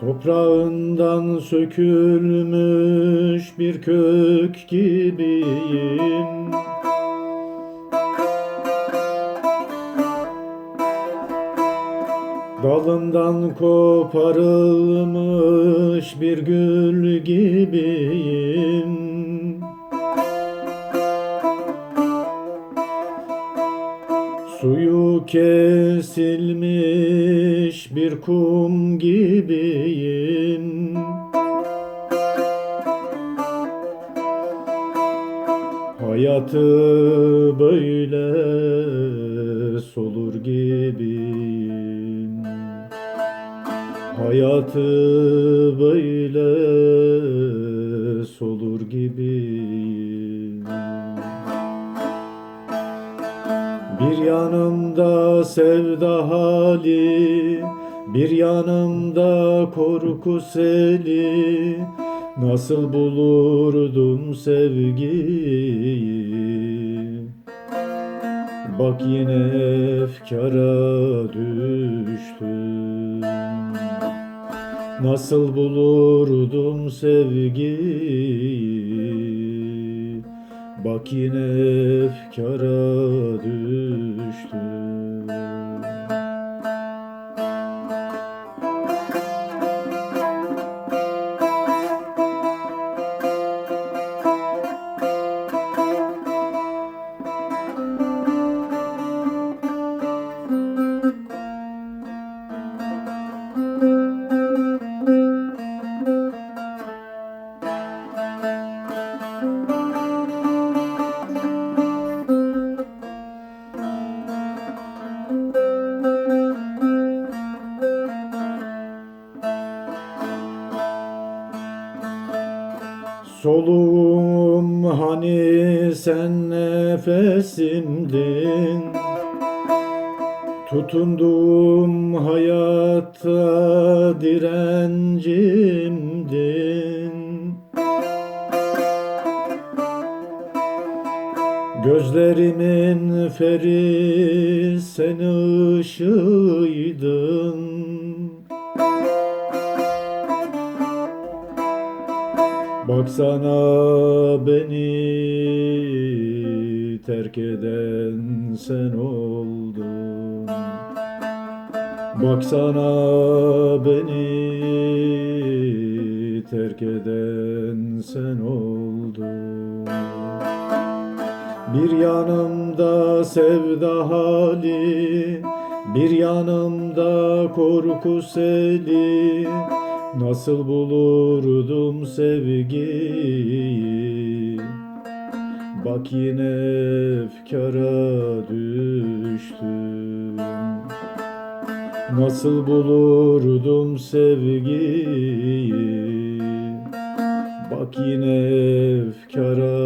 Toprağından sökülmüş bir kök gibiyim. Dalından koparılmış bir gül gibiyim. Suyu kesilmiş bir kum gibiyim. Hayatı böyle solur gibiyim. Hayatı böyle solur gibiyim Bir yanımda sevda hali, bir yanımda korku seli. Nasıl bulurdum sevgiyi? Bak yine efkara düştüm. Nasıl bulurdum sevgiyi? Bak yine efkara düştüm. Soluğum hani sen nefesimdin? Tutunduğum hayatta direncimdin. Gözlerimin feri sen ışığıydın Baksana beni terk eden sen oldun. Baksana beni terk eden sen oldun. Bir yanımda sevda hali Bir yanımda korku seli Nasıl bulurdum sevgiyi? Bak yine efkara düştüm. Nasıl bulurdum sevgiyi? Bak yine efkara